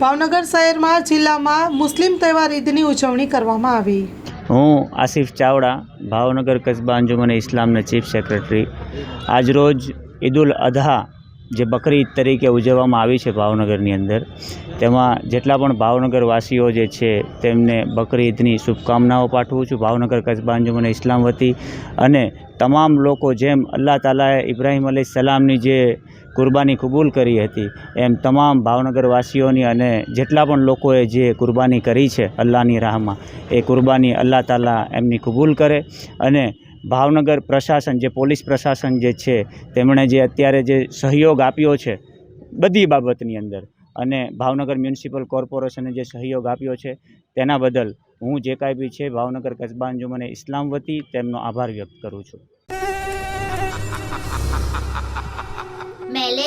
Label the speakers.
Speaker 1: ભાવનગર શહેરમાં જિલ્લામાં મુસ્લિમ તહેવાર ઈદની ઉજવણી કરવામાં આવી.
Speaker 2: હું આસિફ ચાવડા, ભાવનગર કસ્બા અંજુમન ઇસ્લામના ચીફ સેક્રેટરી. આજરોજ ઉલ અધા જે બકરી ઈદ તરીકે ઉજવવામાં આવી છે ભાવનગરની અંદર, તેમાં જેટલા પણ ભાવનગરવાસીઓ જે છે તેમને બકરી ઈદની શુભકામનાઓ પાઠવું છું. ભાવનગર કસ્બા અંજુમન ઇસ્લામ વતી અને તમામ લોકો જેમ અલ્લાહ તાલાએ ઇબ્રાહિમ અલી સલામની જે કુરબાની કબૂલ કરી હતી. એમ તમામ ભાવનગરવાસીઓની અને જેટલા પણ લોકોએ જે કુરબાની કરી છે અલ્લાહની રાહમાં, એ કુરબાની અલ્લાહ તાલા એમની કબૂલ કરે અને ભાવનગર પ્રશાસન, જે પોલીસ પ્રશાસન જે છે, તેમણે જે અત્યારે જે સહયોગ આપ્યો છે બધી બાબતની અંદર અને ભાવનગર મ્યુનિસિપલ કોર્પોરેશને જે સહયોગ આપ્યો છે, તેના બદલ હું જે કાંઈ બી છે ભાવનગર કસ્બા મને ઇસ્લામ વતી તેમનો આભાર વ્યક્ત કરું છું.